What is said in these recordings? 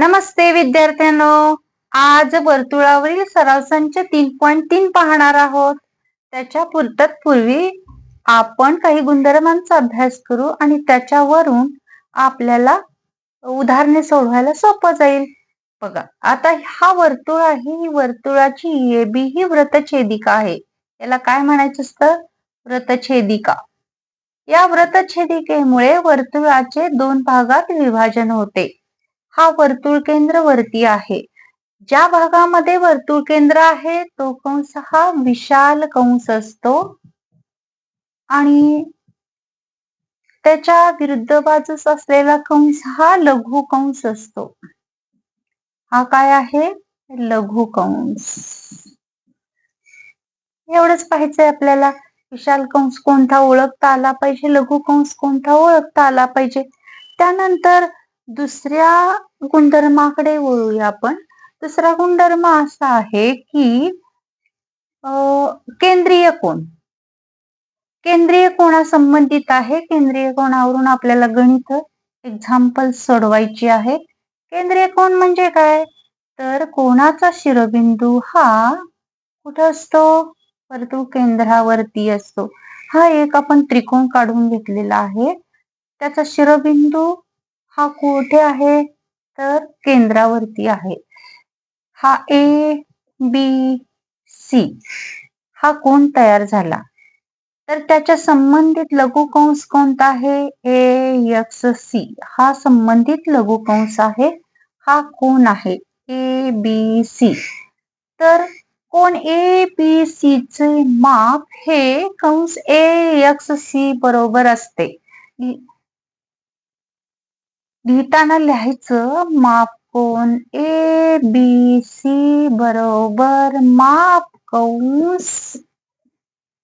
नमस्ते विद्यार्थ्यांनो. आज वर्तुळावरील सराव संच तीन पॉईंट तीन पाहणार आहोत. त्याच्या पूर्वी आपण काही गुणधर्मांचा अभ्यास करू आणि त्याच्यावरून आपल्याला उदाहरणे सोडवायला सोपं जाईल. बघा आता हा वर्तुळ आहे ही वर्तुळाची एबी ही व्रतछेदिका आहे. याला काय म्हणायचं असतं? व्रतछेदिका. या व्रतछेदिकेमुळे वर्तुळाचे दोन भागात विभाजन होते. हा वर्तुळ केंद्र वरती आहे. ज्या भागामध्ये वर्तुळ केंद्र आहे तो कंस हा विशाल कंस असतो. आणि त्याच्या विरुद्ध बाजूस असलेला कंस हा लघु कंस असतो. हा काय आहे? लघु कंस. एवढंच पाहायचंय आपल्याला. विशाल कंस कोणता ओळखता आला पाहिजे? लघु कंस कोणता ओळखता आला पाहिजे? त्यानंतर दुसऱ्या गुणधर्माकडे वळूया आपण. दुसरा गुणधर्म असा आहे की केंद्रीय कोण? केंद्रीय कोणा संबंधित आहे? केंद्रीय कोणावरून आपल्याला गणित एक्झाम्पल सोडवायची आहे. केंद्रीय कोण म्हणजे काय? तर कोणाचा शिरोबिंदू हा कुठं असतो? वर्तुळ केंद्रावरती असतो. हा एक आपण त्रिकोण काढून घेतलेला आहे. त्याचा शिरोबिंदू हा कुठे आहे? तर केंद्रावरती आहे. हा ए बी सी हा कोण तयार झाला? तर त्याच्या संबंधित लघुकंस कोणता आहे? ए एक्स सी हा संबंधित लघुकंस आहे. हा कोण आहे? ए बी सी तर कोण ए बी सी चे माप? हे कंस ए एक्स सी बरोबर असते. लिहिताना लिहायचं माप कोण? ए बी सी बरोबर. माप कंस.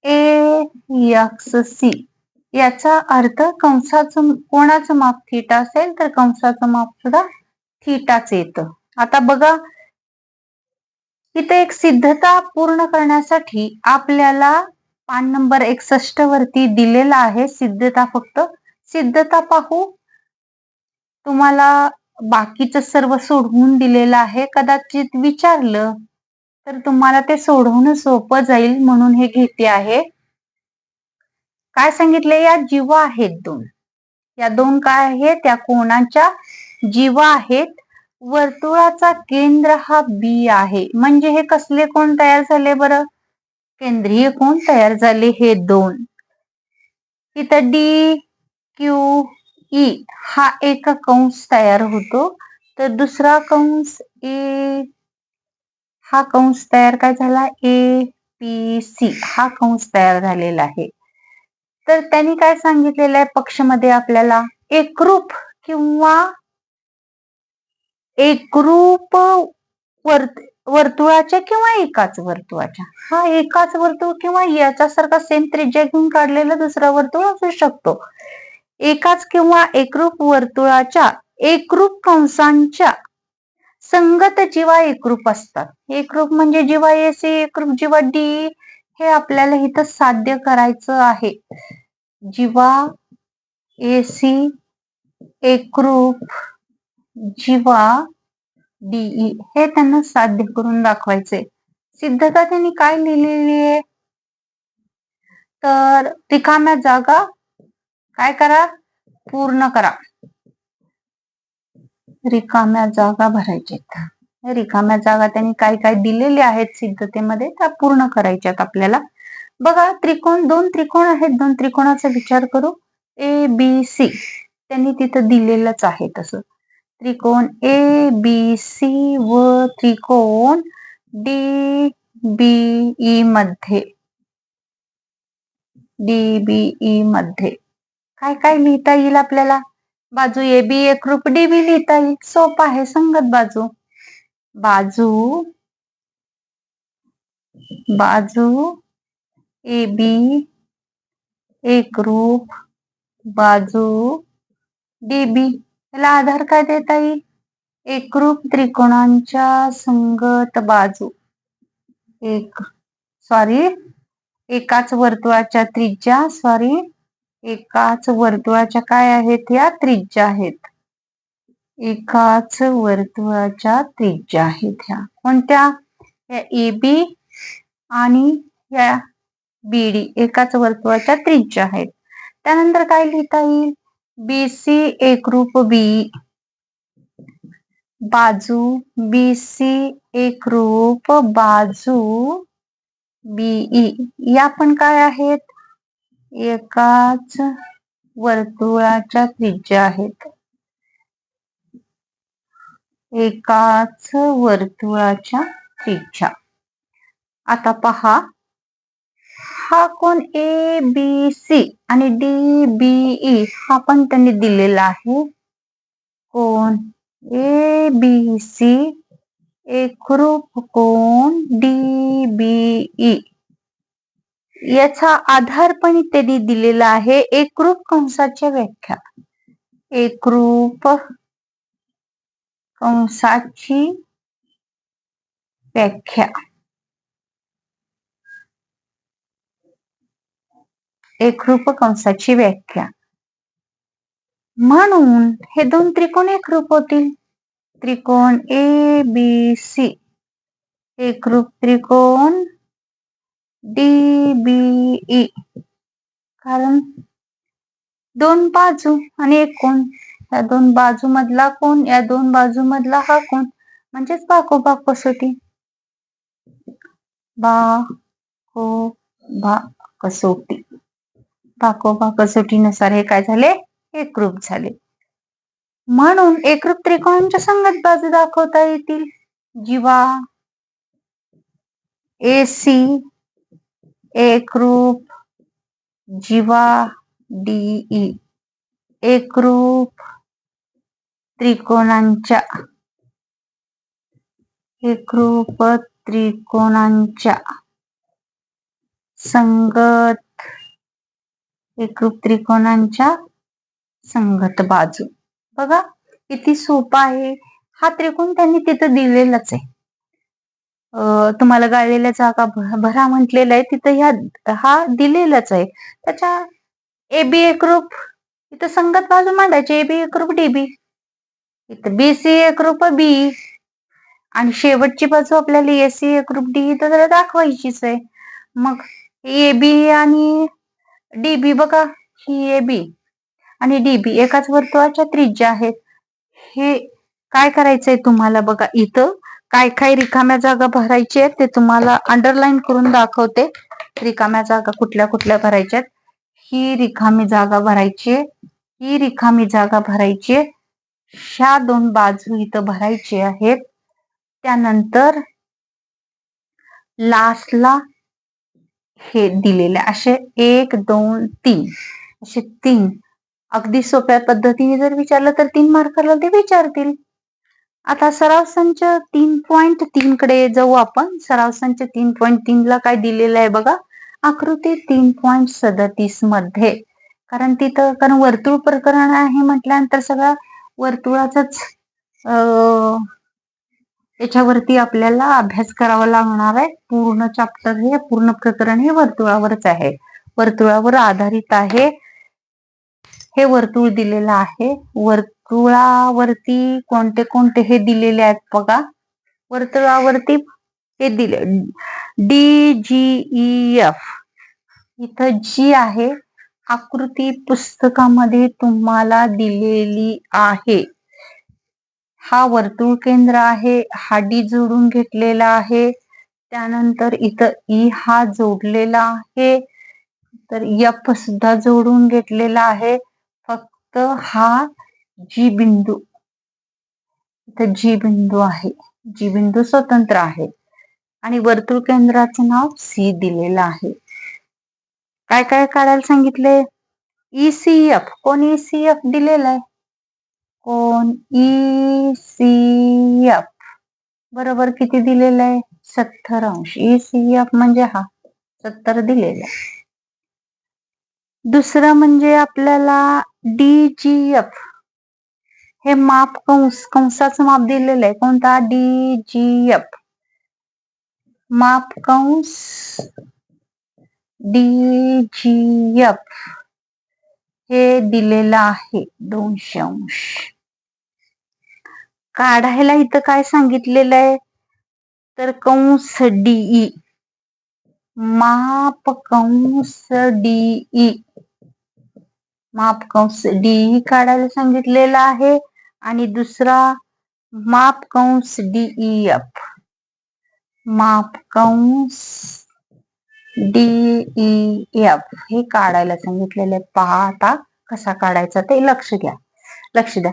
A X C. याचा अर्थ कंसाचं कोणाचं माप थिटा असेल तर कंसाचं माप सुद्धा थिटाच येतं. आता बघा इथे एक सिद्धता पूर्ण करण्यासाठी आपल्याला पान नंबर एकसष्ट वरती दिलेला आहे सिद्धता फक्त. सिद्धता पाहू. तुम्हाला बाकीचं सर्व सोडवून दिलेलं आहे. कदाचित विचारलं तर तुम्हाला ते सोडवणं सोपं जाईल म्हणून हे घेते आहे. काय सांगितले या जीवा आहेत दोन. या दोन काय आहेत? त्या कोणाच्या जीवा आहेत? वर्तुळाचा केंद्र हा बी आहे. म्हणजे हे कसले कोण तयार झाले बरं? केंद्रीय कोण तयार झाले हे दोन. इथं डी क्यू ई हा एक कंस तयार होतो. तर दुसरा कंस ए हा कंस तयार काय झाला? ए पी सी हा कंस तयार झालेला आहे. तर त्यांनी काय सांगितलेलं आहे? पक्षमध्ये आपल्याला एकरूप किंवा एकरूप वर्त वर्तुळाच्या किंवा एकाच वर्तुळाच्या. हा एकाच वर्तुळ किंवा याच्यासारखा सेम त्रिज्या घेऊन काढलेला दुसरा वर्तुळ असू शकतो. एकाच किंवा एकरूप वर्तुळाच्या एकरूप कंसांच्या संगत जीवा एकरूप असतात. एकरूप म्हणजे जीवा एसी एकरूप जीवा डी हे आपल्याला इथं साध्य करायचं आहे. जीवा एसी एकरूप जीवा डीई e हे त्यांना साध्य करून दाखवायचे सिद्धता त्यांनी काय लिहिलेली आहे? तर रिकाम्या जागा काय करा? पूर्ण करा. रिकाम्या जागा भरायच्या रिकाम्या जागा त्यांनी काय काय दिलेल्या आहेत सिद्धतेमध्ये त्या पूर्ण करायच्यात आपल्याला. बघा त्रिकोण दोन त्रिकोण आहेत. दोन त्रिकोणाचा विचार करू. ए बी सी त्यांनी तिथं दिलेलंच आहे तसं. त्रिकोण ए बी सी व त्रिकोण डी बी e मध्ये. डी बी e मध्ये. काय काय लिहिता येईल आपल्याला? बाजू ए बी एकरूप डी बी लिहिता येईल. सोप आहे संगत बाजू. बाजू. बाजू. A B. एकरूप बाजू. D B. याला आधार काय देता येईल? एकरूप त्रिकोणांच्या संगत बाजू. एक सॉरी एकाच वर्तुळाच्या त्रिज्या सॉरी एकाच वर्तुळाच्या काय आहेत? या त्रिज्या आहेत. एकाच वर्तुळाच्या त्रिज्या आहेत ह्या. कोणत्या? या ए बी आणि या बी डी एकाच वर्तुळाच्या त्रिज्या आहेत. त्यानंतर काय लिहिता येईल? बी सी एकरूप बी. बाजू बी सी एकरूप बाजू बीई या पण काय आहेत? एकाच वर्तुळाच्या त्रिज्या आहेत. एकाच वर्तुळाच्या त्रिज्या. आता पहा. हा कोण ए बी सी आणि डी बीई e हा पण त्यांनी दिलेला आहे. कोण ए बी सी एकरूप कोण डी बी ई याचा आधार पण त्यांनी दिलेला आहे. एकरूप कंसाच्या व्याख्या. एकरूप कंसाची व्याख्या. एकरूप कंसाची व्याख्या. म्हणून हे दोन त्रिकोण एकरूप होतील. त्रिकोण ए बी सी एकरूप त्रिकोण डी बी कारण दोन बाजू आणि एक कोण या दोन बाजू मधला कोण या दोन बाजू मधला हा कोण म्हणजेच बाको कसोटी. बा को बा कसोटी. बाकोबा कसोटीनुसार हे काय झाले? एकरूप झाले. म्हणून एकरूप त्रिकोणांच्या संगत बाजू दाखवता येतील. जीवा एसी एकरूप जीवा डीई. एकरूप त्रिकोणांच्या. एकरूप त्रिकोणांच्या. संगत. एकरूप त्रिकोणांच्या संगत बाजू. बघा किती सोपा आहे. हा त्रिकोण त्यांनी तिथं दिलेलाच आहे. तुम्हाला गाळलेल्या जागा भरा म्हटलेला आहे. तिथं ह्या हा दिलेलाच आहे. त्याच्या ए बी एकरूप इथं संगत बाजू मांडायची. ए बी एकरूप डी बी इथं बी सी एकरूप बी आणि शेवटची बाजू आपल्याला ए सी एकरूप डी इथं जरा दाखवायचीच आहे. मग ए बी आणि डी बी बघा. ही ए बी आणि डी बी एकाच वर्तुळाच्या त्रिज्या आहेत. हे काय करायचंय तुम्हाला बघा. इथं काय काय रिकाम्या जागा भरायची आहेत ते तुम्हाला अंडरलाईन करून दाखवते. रिकाम्या जागा कुठल्या कुठल्या भरायच्या ही रिकामी जागा भरायची ही रिकामी जागा भरायची ह्या दोन बाजू इथं भरायचे आहेत. त्यानंतर लास्टला हे दिलेले असे एक दोन तीन. असे तीन. अगदी सोप्या पद्धतीने जर विचारलं तर तीन मार्काला ते विचारतील. आता सराव संच तीन पॉइंट तीन कडे जाऊ आपण. सराव संच तीन पॉइंट तीन ला काय दिलेलं आहे बघा? आकृती तीन पॉइंट सदतीसमध्ये. कारण तिथं कारण वर्तुळ प्रकरण आहे म्हटल्यानंतर सगळ्या वर्तुळाचाच याच्यावरती आपल्याला अभ्यास करावा लागणार आहे. पूर्ण चॅप्टर हे पूर्ण प्रकरण हे वर्तुळावरच आहे. वर्तुळावर आधारित आहे. हे वर्तुळ दिलेलं आहे. वर्तुळावरती कोणते कोणते हे दिलेले आहेत बघा. वर्तुळावरती हे दिले. डी जी एफ इथं जी आहे. आकृती पुस्तकामध्ये तुम्हाला दिलेली आहे. हा वर्तुळ केंद्र आहे. हा डी जोडून घेतलेला आहे. त्यानंतर इथं ई हा जोडलेला आहे. तर यफ सुद्धा जोडून घेतलेला आहे. तर हा जी बिंदू इथं जी बिंदू आहे. जी बिंदू स्वतंत्र आहे. आणि वर्तुळ केंद्राचं नाव सी दिलेलं आहे. काय काय काढायला सांगितले? ईसीएफ कोण ईसीएफ दिलेलं आहे? कोण ई सी एफ बरोबर किती दिलेलं आहे? सत्तर अंश. ई सी एफ म्हणजे हा सत्तर दिलेला आहे. दुसरं म्हणजे आपल्याला डी जी एफ हे माप कंस कंसाचं माप दिलेलं आहे. कोणता? डी जी एफ माप कंस डी जी एफ हे दिलेलं आहे दोनशे अंश. काढायला इथं काय सांगितलेलं आहे? तर कंस डीई माप कंस डीई माप कंस डीई काढायला सांगितलेला आहे. आणि दुसरा माप कंस डीईएफ माप कंस डीईएफ हे काढायला सांगितलेले पहा आता कसा काढायचा ते लक्ष घ्या लक्ष द्या.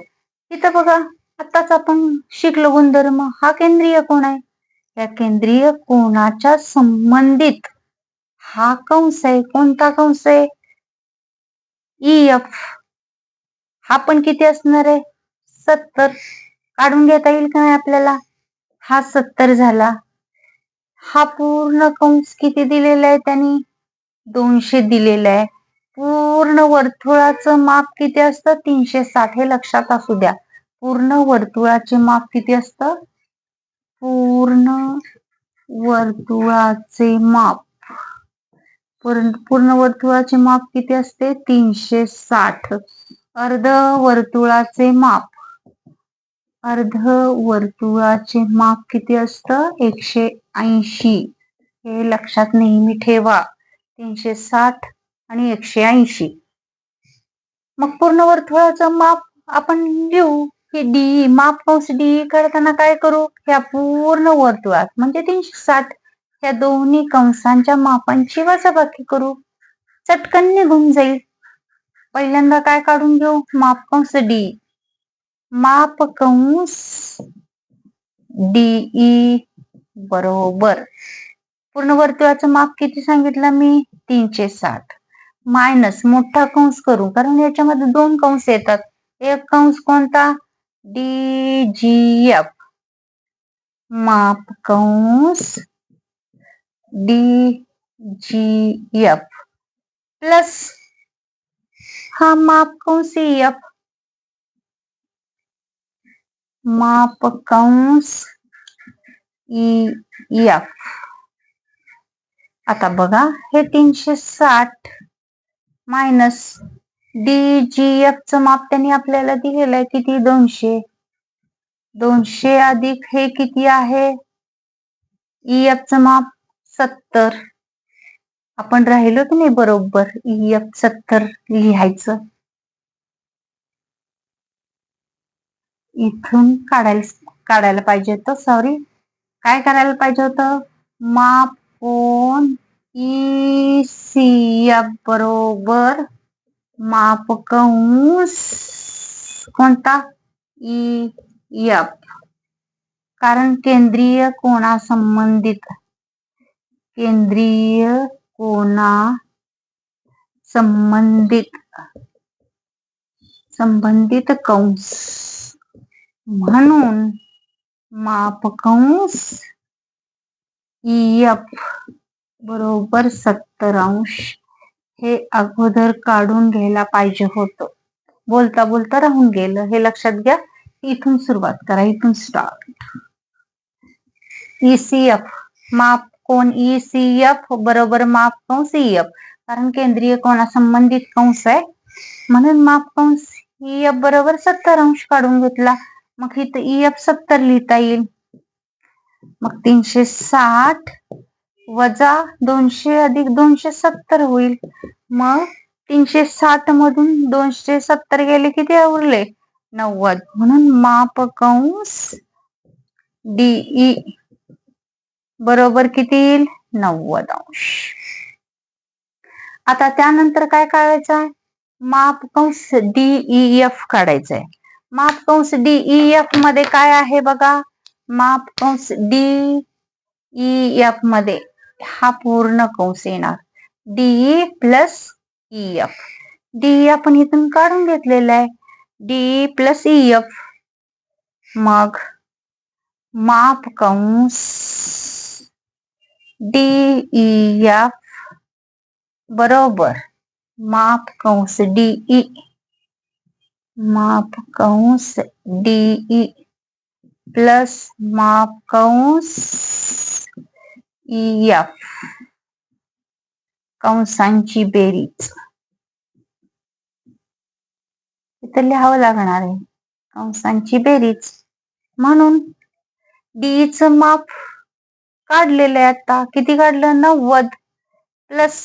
इथं बघा आताच आपण शिकलो गुणधर्म. हा केंद्रीय कोण आहे? या केंद्रीय कोणाच्या संबंधित हा कंस आहे कोणता कंस आहे? E F. हा पण किती असणार आहे? सत्तर. काढून घेता येईल का नाही आपल्याला? हा सत्तर झाला. हा पूर्ण कंस किती दिलेला आहे त्यांनी? दोनशे दिलेला आहे. पूर्ण वर्तुळाचं माप किती असतं? तीनशे साठ. हे लक्षात असू द्या. पूर्ण वर्तुळाचे माप किती असतं? पूर्ण वर्तुळाचे माप. पूर्ण वर्तुळाचे माप किती असते? तीनशे साठ. अर्ध वर्तुळाचे माप. अर्ध वर्तुळाचे माप किती असतं? एकशे ऐंशी. हे लक्षात नेहमी ठेवा. तीनशे साठ आणि एकशे ऐंशी. मग पूर्ण वर्तुळाचं माप आपण घेऊ हे डी. माप कंस डी करताना काय करू? ह्या पूर्ण वर्तुळात. म्हणजे तीनशे साठ. या दोन्ही कंसांच्या मापांची वजाबाकी करू. चटकन निघून जाईल. पहिल्यांदा काय काढून घेऊ? माप कंस डी माप कंस डीई बरोबर. पूर्ण वर्तुळाचं माप किती सांगितलं मी? तीनशे साठ. मायनस मोठा कंस करू. कारण याच्यामध्ये दोन कंस येतात. एक कंस कोणता? डी जी एफ माप कंस डी जी एफ प्लस हा माप कंस एफ माप कंस ई एफ आता बघा हे तीनशे साठ मायनस डी जी एफ च माप त्यांनी आपल्याला दिलेलं आहे. किती? दोनशे. दोनशे अधिक हे किती आहे? ई एफ च माप सत्तर. आपण राहिलो की नाही बरोबर? ई एफ सत्तर लिहायचं. इथून काढायला काढायला पाहिजे होतं. सॉरी काय करायला पाहिजे होतं? माप कोण ई सी एफ बरोबर माप कंस कोणता? ई एफ कारण केंद्रीय कोणा संबंधित केंद्रीय कोणा संबंधित संबंधित कंस, म्हणून माप कंस बरोबर सत्तर अंश हे अगोदर काढून घ्यायला पाहिजे होतं. बोलता बोलता राहून गेलं. हे लक्षात घ्या. इथून सुरुवात करा. इथून स्टार्ट ईसीएफ माप कोण e, ईसीएफ बरोबर माप कंस ई एफ कारण केंद्रीय कोणा संबंधित कंस आहे? म्हणून माप कंस ई एफ बरोबर सत्तर अंश काढून घेतला. मग इथं e, ई एफ सत्तर लिहिता येईल. मग तीनशे साठ वजा दोनशे अधिक दोनशे सत्तर होईल. मग तीनशे साठ मधून दोनशे सत्तर गेले किती उरले नव्वद. म्हणून माप कंस डीई बरोबर किती येईल? नव्वद अंश. आता त्यानंतर काय काढायचं आहे? माप कंस डीई एफ काढायचंय माप कंस डीई एफमध्ये काय आहे बघा? माप कंस डी ई एफमध्ये हा पूर्ण कंस येणार. D E plus E F D E आपण इथून काढून घेतलेला आहे. डीई प्लस ई एफ मग माप कंस डी एफ बरोबर. माप कंस डीई माप कंस डीई प्लस माप कंस एफ. कंसांची बेरीज. इथं लिहावं लागणार आहे. कंसांची बेरीज. म्हणून डीच माप काढलेलं आहे आता. किती काढलं? नव्वद. प्लस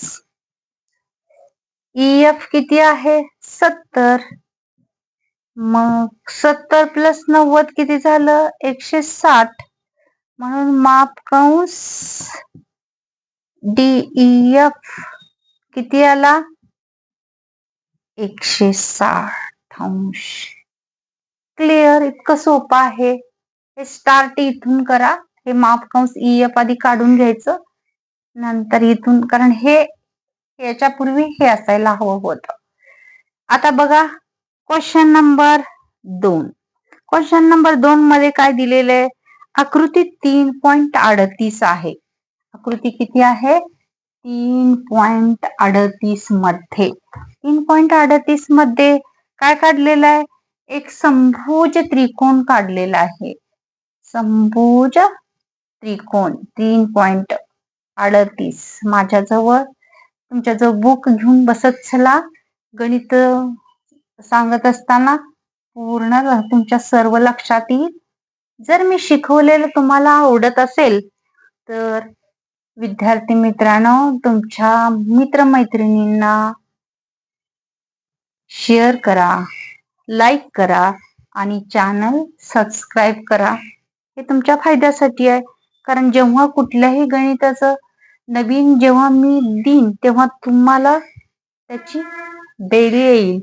ई एफ किती आहे? सत्तर. मग सत्तर प्लस नव्वद किती झालं? एकशे साठ. म्हणून माप कंस डीईएफ किती आला? एकशे साठ अंश. क्लिअर इतकं सोपं आहे. हे स्टार्ट इथून करा. हे माप कंस ईएफ आधी काढून घ्यायचं. नंतर इथून कारण हे याच्यापूर्वी हे असायला हवं होतं. आता बघा क्वेश्चन नंबर दोन. क्वेश्चन नंबर दोन मध्ये काय दिलेलं आहे? आकृती तीन पॉइंट अडतीस आहे. आकृती किती आहे? तीन पॉइंट अडतीसमध्ये. तीन पॉइंट अडतीसमध्ये काय काढलेलं आहे? एक संभुज त्रिकोण काढलेला आहे. संभुज त्रिकोण तीन पॉइंट अडतीस. माझ्याजवळ तुमच्याजवळ बुक घेऊन बसत चला गणित सांगत असताना पूर्ण तुमच्या सर्व लक्षात येईल. जर मी शिकवलेलं तुम्हाला आवडत असेल तर विद्यार्थी मित्रांनो तुमच्या मित्रमैत्रिणींना शेअर करा लाईक करा आणि चॅनल सबस्क्राईब करा. हे तुमच्या फायद्यासाठी आहे. कारण जेव्हा कुठल्याही गणिताचं नवीन जेव्हा मी देईन तेव्हा तुम्हाला त्याची बेरी येईल.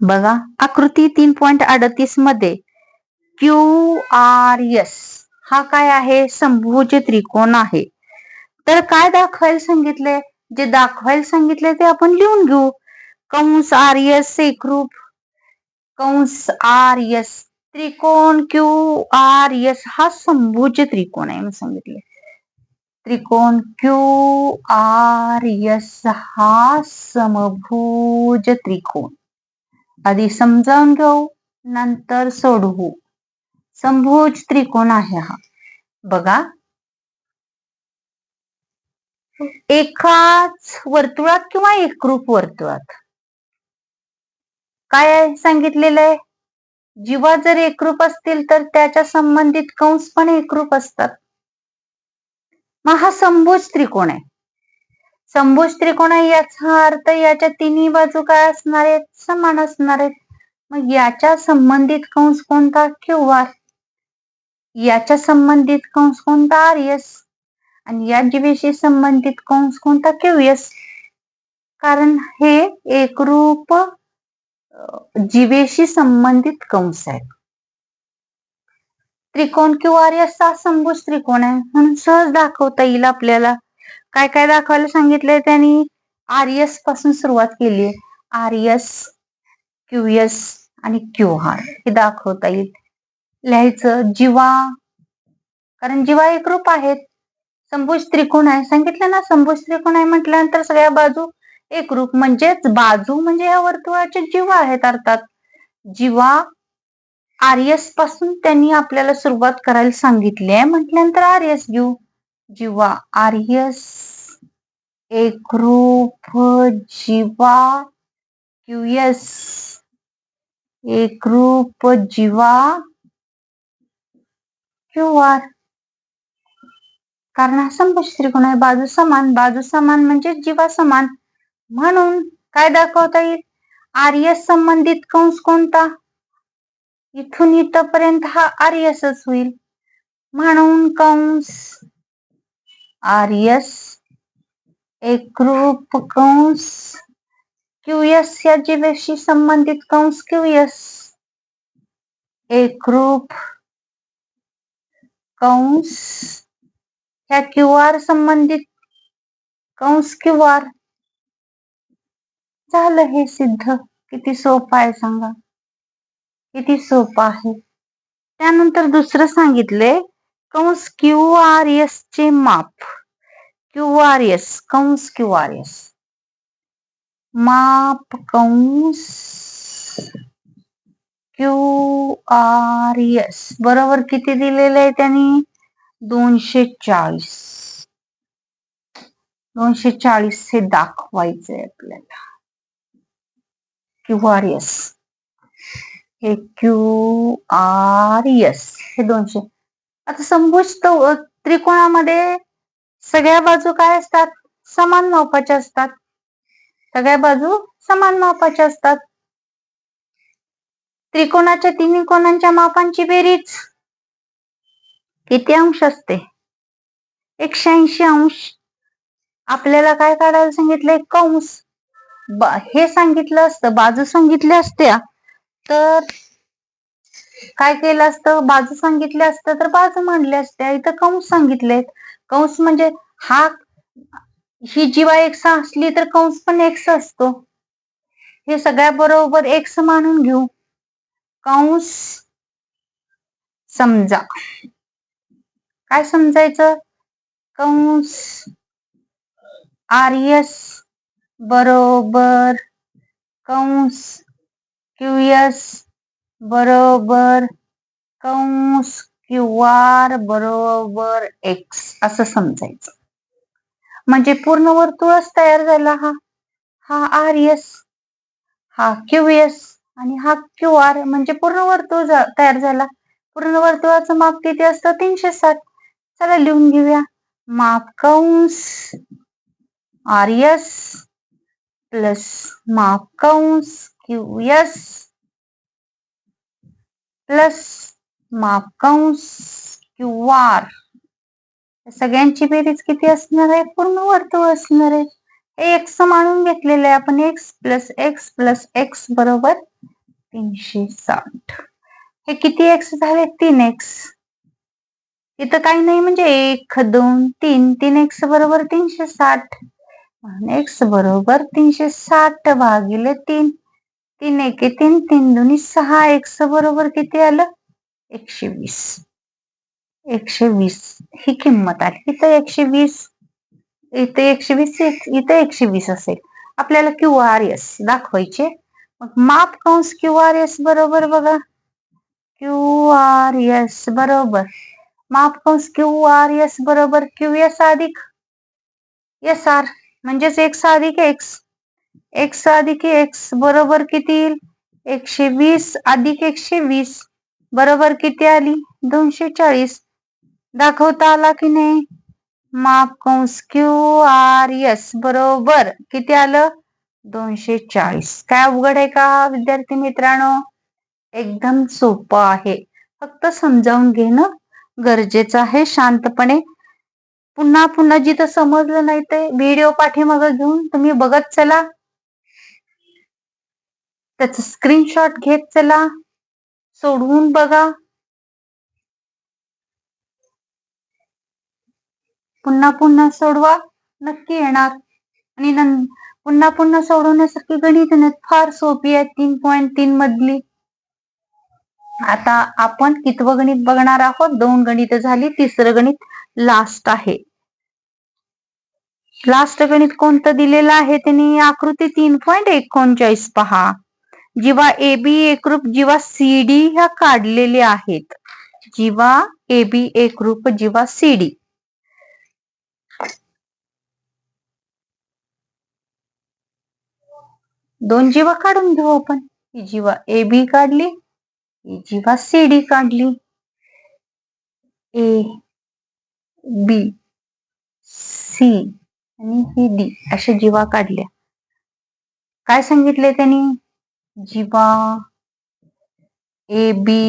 बघा आकृती तीन पॉइंट अडतीसमध्ये क्यू आर एस हा काय आहे? संभुज त्रिकोण आहे. तर काय दाखवायला सांगितले जे दाखवायला सांगितले ते आपण लिहून घेऊ. कंस आर एस एकरूप. कंस आर एस त्रिकोण क्यू आर एस हा संभुज त्रिकोण आहे मी सांगितले. त्रिकोण क्यू आर एस हा समभुज त्रिकोण. आधी समजावून घेऊ नंतर सोडवू. संभुज त्रिकोण आहे हा. बघा. एकाच वर्तुळात किंवा एकरूप वर्तुळात? काय सांगितलेलं आहे? जीवा जर एकरूप असतील तर त्याच्या संबंधित कंस पण एकरूप असतात. मग हा संभुज त्रिकोण आहे. संभुज त्रिकोण आहे याचा अर्थ याच्या तिन्ही बाजू काय असणार आहेत? समान असणार आहेत. मग याच्या संबंधित कंस कोणता? Q R. याच्या संबंधित कंस कोणता? R S. आणि या जीवेशी संबंधित कंस कोणता? Q S. कारण हे एकरूप जीवेशी संबंधित कंस आहेत. त्रिकोण क्यू आर एस हा संभुज त्रिकोण आहे. म्हणून सहज दाखवता येईल आपल्याला. काय काय दाखवायला सांगितलंय त्यांनी? आर एसपासून सुरुवात केली आहे. आर एस क्यू एस आणि क्यू आर हे दाखवता येईल. लिहायचं जीवा कारण जीवा एकरूप आहेत. संभुज त्रिकोण आहे. सांगितलं ना संभुज त्रिकोण आहे म्हटल्यानंतर सगळ्या बाजू एकरूप म्हणजेच बाजू म्हणजे या वर्तुळाचे जीवा आहेत अर्थात. जीवा आर्यसपासून त्यांनी आपल्याला सुरुवात करायला सांगितली आहे. म्हटल्यानंतर आर्यस घेऊ जीवा आर्यस एकरूप जीवा क्यूएस एकरूप जीवा क्यू आर कारण हा संभुज त्रिकोण आहे. बाजू समान बाजू समान म्हणजे जीवा समान. म्हणून काय दाखवता येईल? संबंधित कंस कोणता? इथून इथपर्यंत हा आर्यसच होईल. म्हणून कंस आर्यस कंस क्यूएस या जीवेशी संबंधित कंस क्यूएस एकरूप कंस ह्या क्यू आर संबंधित कंस क्यू आर झालं हे सिद्ध? किती सोपं आहे सांगा. किती सोपं आहे. त्यानंतर दुसरं सांगितलंय कंस क्यू आर एस चे माप. क्यू आर एस कंस क्यू आर एस माप कंस क्यू आर एस बरोबर किती दिलेलं आहे त्यांनी? दोनशे चाळीस दोनशे चाळीस हे दाखवायचंय आपल्याला. क्यू आर एस हे क्यू आर एस हे दोनशे. आता समभुज त्रिकोणामध्ये सगळ्या बाजू काय असतात? समान मापाच्या असतात. सगळ्या बाजू समान मापाच्या असतात. त्रिकोणाच्या तिन्ही कोणांच्या मापांची बेरीज किती अंश असते? एकशे ऐंशी अंश. आपल्याला काय काढायला सांगितलंय? कंस. हे सांगितलं असतं बाजू सांगितल्या असत्या तर काय केलं असतं? बाजू सांगितल्या असतं तर बाजू मांडल्या असत्या. इथं कंस सांगितलेत. कंस म्हणजे हा ही जीवा एक्स असली तर कंस पण एक्स असतो. हे सगळ्या बरोबर एक्स मानून घेऊ. कंस समजा. काय समजायचं? कंस आर्यस बरोबर. कंस क्यूएस बरोबर. कंस क्यू आर बरोबर एक्स असं समजायचं. म्हणजे पूर्ण वर्तुळच तयार झाला हा. हा आर एस हा क्यू एस आणि हा क्यू आर म्हणजे पूर्ण वर्तुळ तयार झाला. पूर्ण वर्तुळाचं माप किती असतं? तीनशे साठ. चला लिहून घेऊया. माप कंस आर एस प्लस माप कंस क्यू एस प्लस माप कंस क्यू आर सगळ्यांची बेरीज किती असणार आहे? पूर्ण वर्तुळ असणार आहे. हे एक्स मानून घेतलेलं आहे आपण X plus X plus X बरोबर तीनशे साठ. हे किती एक्स झाले? तीन एक्स इथं काही नाही म्हणजे एक दोन तीन. तीन एक्स बरोबर तीनशे साठ. एक्स बरोबर तीनशे साठ भागिले तीन. तीन एके तीन तीन दोन्ही सहा. एक्स बरोबर किती आलं? एकशे वीस. एकशे वीस. ही किंमत आली. इथं एकशे वीस. इथे एकशे वीस इथं एकशे वीस असेल. आपल्याला क्यू आर एस दाखवायचे. मग माप कंस क्यू आर एस बरोबर बघा. क्यू आर एस बरोबर. माप कंस क्यू आर एस बरोबर क्यू एस अधिक एस आर म्हणजेच एक्स अधिक एक्स एक्स अधिक एक्स बरोबर किती येईल? एकशे वीस अधिक एकशे वीस. बरोबर किती आली? दोनशे चाळीस. दाखवता आला की नाही? माप कंस क्यू आर एस बरोबर किती आलं? दोनशे चाळीस. काय अवघड आहे का विद्यार्थी मित्रांनो? एकदम सोपं आहे. फक्त समजावून घेणं गरजेचं आहे शांतपणे. पुन्हा पुन्हा जिथं समजलं नाही ते व्हिडिओ पाठीमाग घेऊन तुम्ही बघत चला. त्याच स्क्रीनशॉट घेत चला. सोडवून बघा. पुन्हा पुन्हा सोडवा. नक्की येणार. आणि पुन्हा पुन्हा सोडवण्यासारखी गणित फार सोपी आहे तीन पॉईंट तीन मधली. आता आपण कितवं गणित बघणार आहोत? दोन गणित झाली तिसरं गणित लास्ट आहे. लास्ट गणित कोणतं दिलेलं आहे त्यांनी? आकृती तीन पॉईंट एकोणचाळीस पहा. जेव्हा ए बी एकरूप जेव्हा सी डी ह्या काढलेले आहेत. जेव्हा ए बी एकरूप जेव्हा सी डी दोन जीवा काढून घेऊ आपण. ही जीवा ए बी काढली ही जीवा सी डी काढली. ए बी सी आणि ही डी अशा जीवा काढल्या. काय सांगितले त्यांनी? जीवा ए बी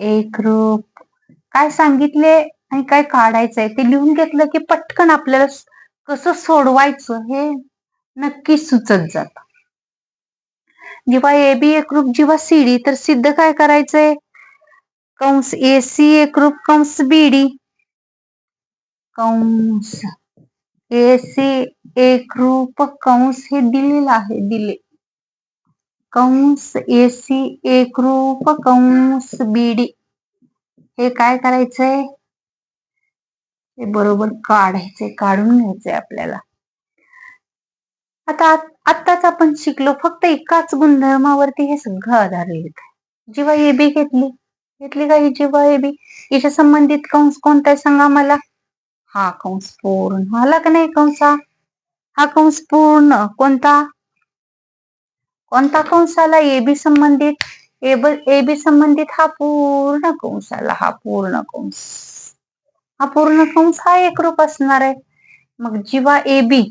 एकरूप काय सांगितले आणि काय काढायचंय? ते लिहून घेतलं की पटकन आपल्याला कसं सोडवायचं हे नक्की सुचत जात. जेव्हा ए बी एकरूप जेव्हा सी डी तर सिद्ध काय करायचंय? कंस ए सी एकरूप कंस बी डी कंस. ए एक एकरूप कंस हे दिलेलं आहे दिले. कंस एसी एक एकरूप कंस बीडी. हे काय करायचंय? हे बरोबर काढायचंय काढून घ्यायचंय आपल्याला. आता आत्ताच आपण शिकलो फक्त एकाच गुणधर्मावरती हे सगळं आधारित आहे. जेव्हा ए बी घेतली घेतली का ही जेव्हा ए बी याच्या संबंधित कंस कोणता सांगा मला हा कंस पूर्ण. आला का नाही कंसा? हा कंस पूर्ण. कोणता? कोणता कंस आला? ए बी संबंधित. ए बी संबंधित हा पूर्ण कंस आला. हा पूर्ण कंस. हा पूर्ण कंस हा एकरूप असणार आहे. मग जीवा ए बी.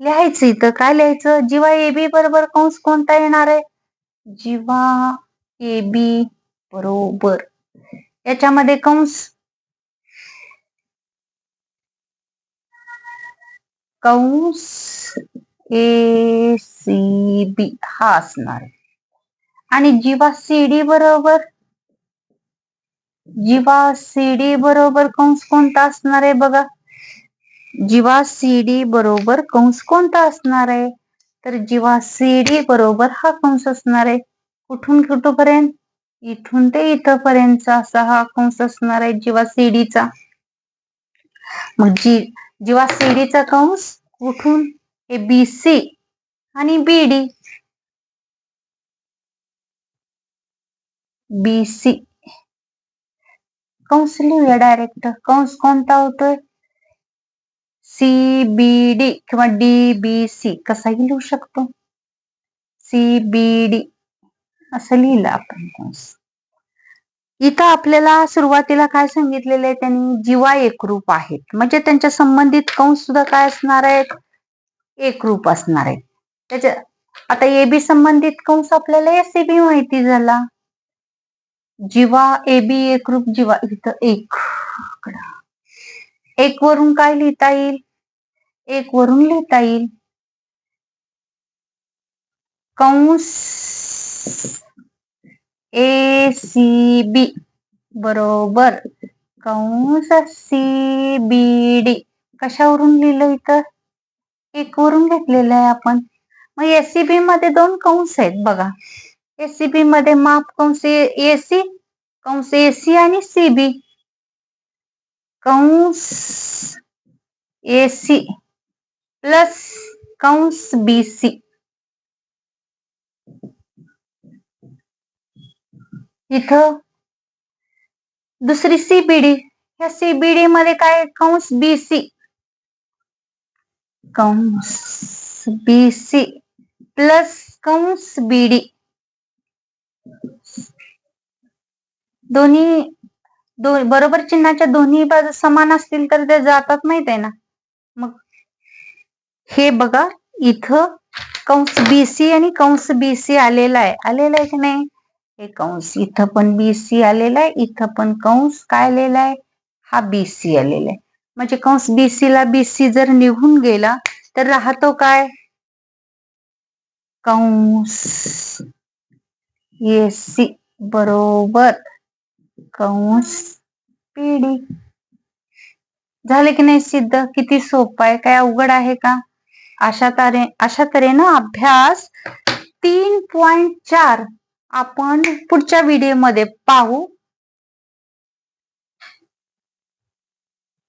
लिहायचं इथं. काय लिहायचं? जीवा ए बी बरोबर कंस कोणता येणार आहे? जीवा ए बी बरोबर. याच्यामध्ये कंस कंस ए सी बी हा असणार आहे आणि जीवा सी डी बरोबर? जीवा सी डी बरोबर कंस कोणता असणार आहे बघा? जीवा सी डी बरोबर कंस कोणता असणार आहे? तर जीवा सी डी बरोबर हा कंस असणार आहे. कुठून कुठपर्यंत? इथून ते इथपर्यंतचा असा हा कंस असणार आहे जीवा सीडीचा मग जी जीवा सीडीचा कंस कुठून हे बी सी आणि बी डी बी सी. कंस लिहूया डायरेक्ट कंस कोणता होतोय? सी बी डी किंवा डी बी सी. कसाही लिहू शकतो. C B D. असं लिहिलं आपण कंस. इथं आपल्याला सुरुवातीला काय सांगितलेलं आहे? त्यांनी जीवा एकरूप आहेत. म्हणजे त्यांच्या संबंधित कंस सुद्धा काय असणार आहेत? एकरूप असणार आहेत. त्याच्या आता एबी संबंधित कंस आपल्याला एस एबी माहिती झाला. जीवा एबी एकरूप जीवा इथं एक. एक वरून काय लिहिता येईल? एक वरून लिहिता येईल. कंस ए सी बी बरोबर. कंस सी बी डी कशावरून लिहिलं इथं? एक वरून घेतलेलं आहे आपण. मग एसीबी मध्ये दोन कंस आहेत बघा. एसीबी मध्ये माप कंस एसी कंस एसी आणि सीबी कंस एसी प्लस कंस बीसी इथं? दुसरी सीबीडी ह्या सीबीडी मध्ये काय? कंस बीसी कंस बीसी प्लस कंस बीडी दोन्ही दो बरोबर चिन्हाच्या दोन्ही बाजू समान असतील तर ते जातात माहीत आहे ना? मग हे बघा इथं कंस बीसी आणि कंस बीसी आलेला आहे. आलेला आहे की नाही? हे कंस. इथं पण बीसी आलेला आहे. इथं पण कंस काय आलेला आहे? हा बीसी आलेला आहे. म्हणजे कंस बीसी ला बीसी जर निघून गेला तर राहतो काय? कंस. एसी बरोबर. कंस पीडी झाले की नाही सिद्ध? किती सोपं आहे. काय अवघड आहे का? अशा तारे अशा तऱ्हेनं अभ्यास तीन पॉइंट चार आपण पुढच्या व्हिडिओमध्ये पाहू.